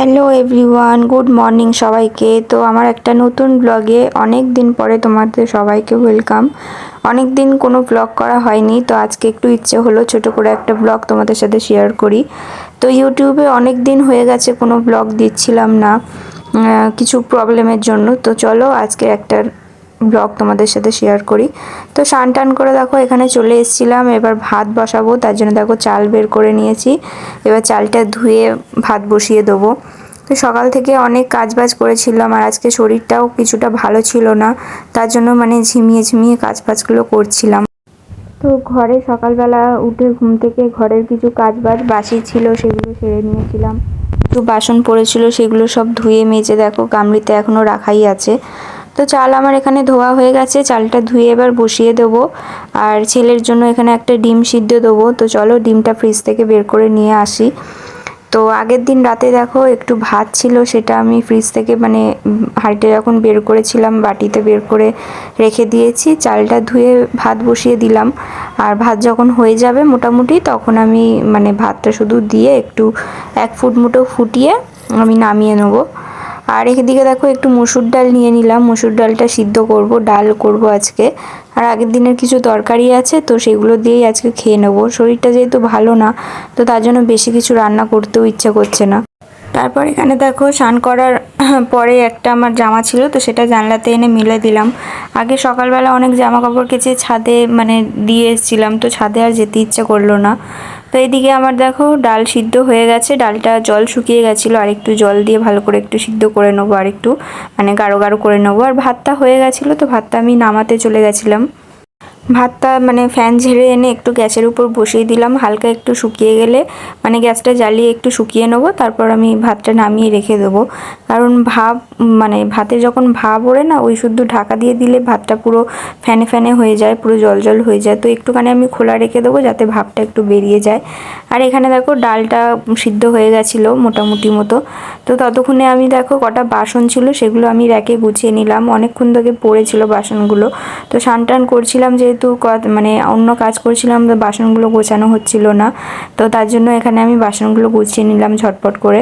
Hello everyone good morning সবাইকে। তো আমার একটা নতুন ব্লগে অনেক দিন পরে তোমাদের সবাইকে ওয়েলকাম অনেক দিন কোনো ব্লগ করা হয়নি, তো আজকে একটু ইচ্ছে হলো ছোট করে একটা ব্লগ তোমাদের সাথে শেয়ার করি। তো ইউটিউবে অনেক দিন হয়ে গেছে কোনো ব্লগ দিচ্ছিলাম না কিছু প্রবলেমের জন্য। তো চলো আজকে একটা ব্লগ তোমাদের সাথে শেয়ার করি। তো স্নান টান করে দেখো, এখানে চলে এসেছিলাম, এবার ভাত বসাবো, তার জন্য দেখো চাল বের করে নিয়েছি। এবার চালটা ধুয়ে ভাত বসিয়ে দেবো। তো সকাল থেকে অনেক কাজ বাজ করেছিলাম, আর আজকে শরীরটাও কিছুটা ভালো ছিল না, তার জন্য মানে ঝিমিয়ে ঝিমিয়ে কাজ বাজগুলো করছিলাম। তো ঘরে সকালবেলা উঠে ঘুম থেকে ঘরের কিছু কাজ বাজ বাসি ছিল, সেগুলো সেরে নিয়েছিলাম। একটু বাসন পড়েছিল, সেগুলো সব ধুয়ে মেজে দেখো, গামলিতে এখনও রাখাই আছে। তো চাল আমার এখানে ধোয়া হয়ে গেছে, চালটা ধুয়ে এবার বসিয়ে দেবো। আর ছেলের জন্য এখানে একটা ডিম সিদ্ধ দেবো। তো চলো ডিমটা ফ্রিজ থেকে বের করে নিয়ে আসি। তো আগের দিন রাতে দেখো একটু ভাত ছিল, সেটা আমি ফ্রিজ থেকে মানে হাঁড়িটা যখন বের করেছিলাম, বাটিতে বের করে রেখে দিয়েছি। চালটা ধুয়ে ভাত বসিয়ে দিলাম। আর ভাত যখন হয়ে যাবে মোটামুটি, তখন আমি মানে ভাতটা শুধু দিয়ে একটু এক ফুট মুটো ফুটিয়ে আমি নামিয়ে নেব। আর এদিকে দেখো একটু মসুর ডাল নিয়ে নিলাম। মসুর ডালটা সিদ্ধ করব, ডাল করব আজকে। আর আগের দিনের কিছু তরকারি আছে, তো সেগুলো দিয়েই আজকে খেয়ে নেব। শরীরটা যেহেতু ভালো না, তো তার জন্য বেশি কিছু রান্না করতেও ইচ্ছা করছে না। তারপর এখানে দেখো স্নান করার পরে একটা আমার জামা ছিল, তো সেটা জানলাতে এনে মিলে দিলাম। আগে সকালবেলা অনেক জামা কাপড় কেচে ছাদে মানে দিয়ে এসেছিলাম, তো ছাদে আর যেতে ইচ্ছা করল না। তো এদিকে আমার দেখো ডাল সিদ্ধ হয়ে গেছে, ডালটা জল শুকিয়ে গেছিল, আর একটু জল দিয়ে ভালো করে একটু সিদ্ধ করে নেব, আর একটু মানে গাঢ় গাঢ় করে নেব। আর ভাতটা হয়ে গেছিল, তো ভাতটা আমি নামাতে চলে গেছিলাম। ভাতটা মানে ফ্যান ঝেড়ে এনে একটু গ্যাসের উপর বসিয়ে দিলাম। হালকা একটু শুকিয়ে গেলে মানে গ্যাসটা জ্বালিয়ে একটু শুকিয়ে নেব, তারপর আমি ভাতটা নামিয়ে রেখে দেবো। কারণ ভাপ মানে ভাতে যখন ভাপ ওড়ে না, ওই শুদ্ধ ঢাকা দিয়ে দিলে ভাতটা পুরো ফ্যানে ফ্যানে হয়ে যায়, পুরো জল জল হয়ে যায়। তো একটুখানি আমি খোলা রেখে দেবো যাতে ভাবটা একটু বেরিয়ে যায়। আর এখানে দেখো ডালটা সিদ্ধ হয়ে গেছিল মোটামুটি মতো। তো ততক্ষণে আমি দেখো কটা বাসন ছিল, সেগুলো আমি র্যাকে গুছিয়ে নিলাম। অনেকক্ষণ থেকে পড়েছিল বাসনগুলো। তো স্নান টান করছিলাম যেহেতু মানে অন্য কাজ করছিলাম, তো বাসনগুলো গোছানো হচ্ছিল না। তো তার জন্য এখানে আমি বাসনগুলো গুছিয়ে নিলাম ঝটপট করে।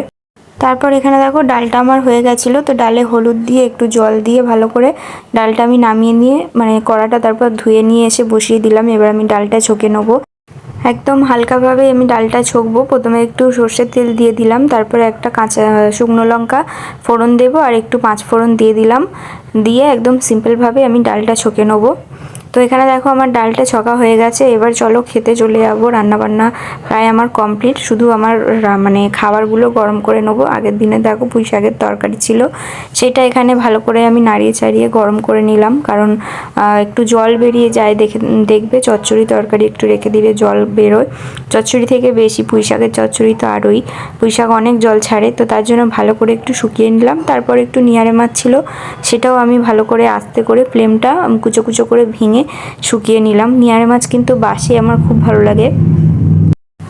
তারপর এখানে দেখো ডালটা আমার হয়ে গেছিল, তো ডালে হলুদ দিয়ে একটু জল দিয়ে ভালো করে ডালটা আমি নামিয়ে নিয়ে মানে কড়াটা তারপর ধুয়ে নিয়ে এসে বসিয়ে দিলাম। এবার আমি ডালটা ছেঁকে নেব। একদম হালকাভাবে আমি ডালটা ছকবো। প্রথমে একটু সর্ষের তেল দিয়ে দিলাম, তারপরে একটা কাঁচা, শুকনো লঙ্কা ফোড়ন দেবো, আর একটু পাঁচ ফোড়ন দিয়ে দিলাম। দিয়ে একদম সিম্পলভাবে আমি ডালটা ছকে নেব। তো এখানে দেখো আমার ডালটা ছকা হয়ে গেছে, এবার চলো খেতে চলে যাব। রান্নাবান্না প্রায় আমার কমপ্লিট শুধু আমার মানে খাবারগুলো গরম করে নেব। আগের দিনে দেখো পুঁই শাকের তরকারি ছিল, সেটা এখানে ভালো করে আমি নাড়িয়ে চাড়িয়ে গরম করে নিলাম। কারণ একটু জল বেরিয়ে যায় দেখে, দেখবে চচ্চড়ি তরকারি একটু রেখে দিলে জল বেরোয়। চচ্চড়ি থেকে বেশি পুঁই শাকের চচ্চড়ি তো আরোই। পুঁই শাক অনেক জল ছাড়ে, তো তার জন্য ভালো করে একটু শুকিয়ে নিলাম। তারপর একটু নিয়ারে মাছ ছিল, সেটাও আমি ভালো করে আস্তে করে ফ্লেমটা কুচো কুচো করে ভেঙে শুকিয়ে নিলাম। নিয়ারে মাছ কিন্তু বাসি, আমার খুব ভালো লাগে।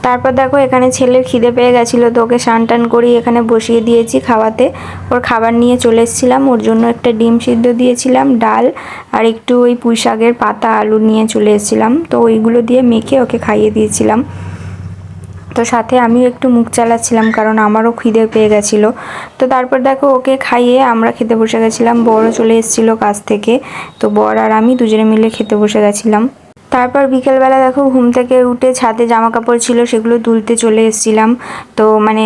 তারপর দেখো, এখানে ছেলের খিদে পেয়ে গেছিল, তো ওকে স্নান টান করি এখানে বসিয়ে দিয়েছি খাওয়াতে। ওর খাবার নিয়ে চলে এসেছিলাম, ওর জন্য একটা ডিম সিদ্ধ দিয়েছিলাম, ডাল আর একটু ওই পুঁই শাকের পাতা, আলু নিয়ে চলে এসেছিলাম। তো ওইগুলো দিয়ে মেখে ওকে খাইয়ে দিয়েছিলাম। তো সাথে আমি একটু মুখ চালাচ্ছিলাম কারণ আমারও খিদে পেয়ে গেছিল। তো তারপর দেখো ওকে খাইয়ে আমরা খেতে বসে গেছিলাম। বড় চলে এসেছিল কাছ থেকে। তো বর আর আমি দুজনে মিলে খেতে বসে গেছিলাম। তারপর বিকেলবেলা দেখো ঘুম থেকে উঠে ছাদে জামা কাপড় ছিল, সেগুলো তুলতে চলে এসেছিলাম। তো মানে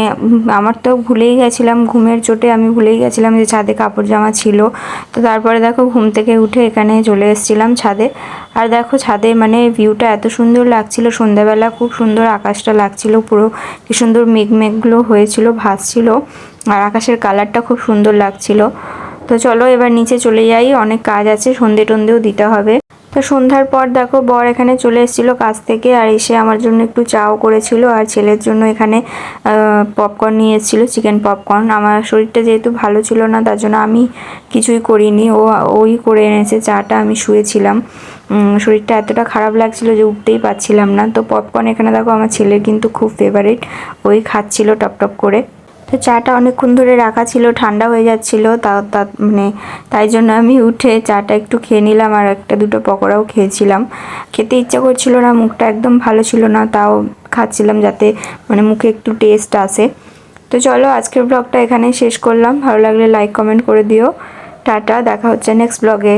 আমার তো ভুলেই গেছিলাম, ঘুমের চোটে আমি ভুলেই গেছিলাম যে ছাদে কাপড় জামা ছিল। তো তারপরে দেখো ঘুম থেকে উঠে এখানে চলে এসেছিলাম ছাদে। আর দেখো ছাদে মানে ভিউটা এত সুন্দর লাগছিল, সন্ধ্যাবেলা খুব সুন্দর আকাশটা লাগছিল, পুরো কি সুন্দর মেঘ মেঘগুলো হয়েছিল, ভাসছিল, আর আকাশের কালারটা খুব সুন্দর লাগছিল। তো চলো এবার নিচে চলে যাই, অনেক কাজ আছে সন্ধে টন্ধেও দিতে হবে। তো সন্ধ্যার পর দেখো বর এখানে চলে এসেছিল কাজ থেকে আর এসে আমার জন্য একটু চাও করেছিল আর ছেলের জন্য এখানে পপকর্ন নিয়ে এসেছিল চিকেন পপকর্ন আমার শরীরটা যেহেতু ভালো ছিল না, তার জন্য আমি কিছুই করিনি। ও, ওই করে এনেছে, চাটা আমি শুয়েছিলাম। শরীরটা এতটা খারাপ লাগছিল যে উঠতেই পারছিলাম না। তো পপকর্ন এখানে দেখো আমার ছেলের কিন্তু খুব ফেভারিট ওই খাচ্ছিল টপ টপ করে। তো চাটা অনেকক্ষণ ধরে রাখা ছিল, ঠান্ডা হয়ে যাচ্ছিল, তা মানে তাই জন্য আমি উঠে চাটা একটু খেয়ে নিলাম আর একটা দুটো পকোড়াও খেয়েছিলাম। খেতে ইচ্ছা করছিল না, মুখটা একদম ভালো ছিল না, তাও খাচ্ছিলাম যাতে মানে মুখে একটু টেস্ট আসে। তো চলো আজকের ব্লগটা এখানে শেষ করলাম, ভালো লাগলে লাইক কমেন্ট করে দিও। টাটা, দেখা হচ্ছে নেক্সট ব্লগে